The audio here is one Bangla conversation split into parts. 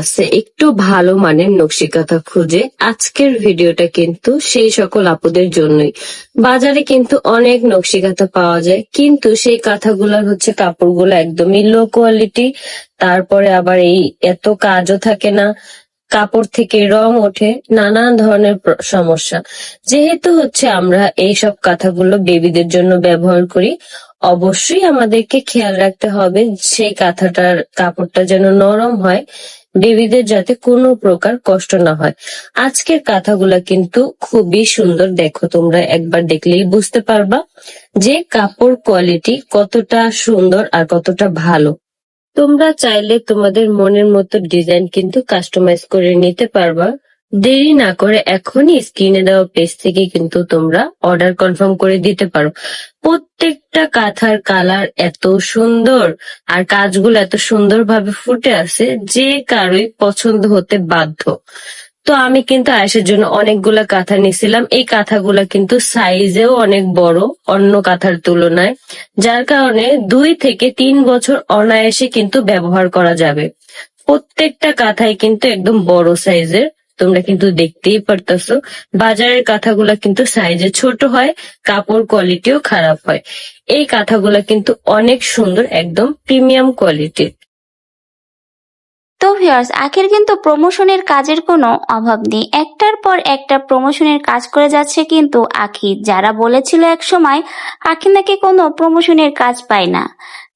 আছে একটু ভালো মানের নকশি কাঁথা খুঁজে। আজকের ভিডিওটা কিন্তু সেই সকল আপুদের জন্যই। বাজারে কিন্তু অনেক নকশি কাঁথা পাওয়া যায়, কিন্তু সেই কাঁথাগুলোর হচ্ছে কাপড়গুলো একদমই লো কোয়ালিটি তারপরে আবার এই এত কাজও থাকে না, কাপড় থেকে রং ওঠে, নানান ধরনের সমস্যা। যেহেতু হচ্ছে আমরা এইসব কাঁথাগুলো বেবিদের জন্য ব্যবহার করি, অবশ্যই আমাদেরকে খেয়াল রাখতে হবে সেই কাঁথাটার কাপড়টা যেন নরম হয়। বেবিদের যাতে কোনো প্রকার কষ্ট না হয়। আজকের কাঁথাগুলা কিন্তু খুবই সুন্দর। দেখো, তোমরা একবার দেখলেই বুঝতে পারবা যে কাপড় কোয়ালিটি কতটা সুন্দর আর কতটা ভালো। তোমরা চাইলে তোমাদের মনের মতো ডিজাইন কিন্তু কাস্টমাইজ করে নিতে পারবা। দেরি না করে এখনই স্ক্রিনে দেওয়া পেজ থেকে কিন্তু তোমরা অর্ডার কনফার্ম করে দিতে পারো। প্রত্যেকটা কাঁথার কালার এত সুন্দর আর কাজগুলো এত সুন্দরভাবে ফুটে আছে যে কারোই পছন্দ হতে বাধ্য। তো আমি কিন্তু আয়েশের জন্য অনেকগুলা কাঁথা নিছিলাম এই কাঁথাগুলা কিন্তু সাইজেও অনেক বড় অন্য কাঁথার তুলনায়, যার কারণে দুই থেকে তিন বছর অনায়াসে কিন্তু ব্যবহার করা যাবে। প্রত্যেকটা কাঁথাই কিন্তু একদম বড় সাইজের তোমরা কিন্তু দেখতেই পারতেছো। বাজারের কাঁথাগুলা কিন্তু সাইজে ছোট হয়, কাপড় কোয়ালিটিও খারাপ হয়। এই কাঁথাগুলা কিন্তু অনেক সুন্দর, একদম প্রিমিয়াম কোয়ালিটির তো ভিউয়ার্স আখের কিন্তু প্রমোশনের কাজের কোনো অভাব নেই। একটার পর একটা প্রমোশনের কাজ করে যাচ্ছে কিন্তু আখি। যারা বলেছিল এক সময়, আখি নাকি কোনো প্রমোশনের কাজ পায় না।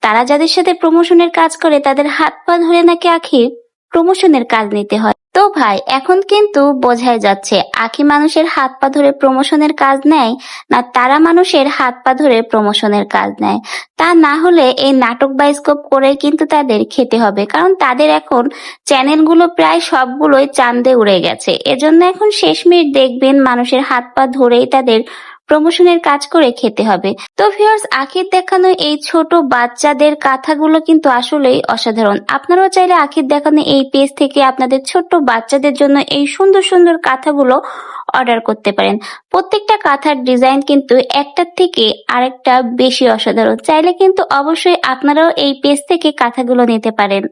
তারা যাদের সাথে প্রমোশনের কাজ করে, তাদের হাত পা ধরে নাকি আখির প্রমোশনের কাজ নিতে হয়। ভাই, এখন কিন্তু বোঝাই যাচ্ছে, আখি মানুষের হাত পা ধরে প্রমোশনের কাজ নেয় না তারা মানুষের হাত পা ধরে প্রমোশনের কাজ নেয়। তা না হলে এই নাটক বাইস্কোপ করে কিন্তু তাদের খেতে হবে, কারণ তাদের এখন চ্যানেলগুলো প্রায় সবগুলোই চান্দে উড়ে গেছে। এজন্য এখন শেষ মিনিট দেখবেন মানুষের হাত পা ধরেই তাদের প্রমোশনের কাজ করে খেতে হবে। তো ভিউয়ার্স আখির দেখানো এই ছোট বাচ্চাদের কাঁথাগুলো কিন্তু আসলেই অসাধারণ। আপনারাও চাইলে আখির দেখানো এই পেজ থেকে আপনাদের ছোট্ট বাচ্চাদের জন্য এই সুন্দর সুন্দর কাঁথাগুলো অর্ডার করতে পারেন। প্রত্যেকটা কাঁথার ডিজাইন কিন্তু একটার থেকে আরেকটা বেশি অসাধারণ। চাইলে কিন্তু অবশ্যই আপনারাও এই পেজ থেকে কাঁথাগুলো নিতে পারেন।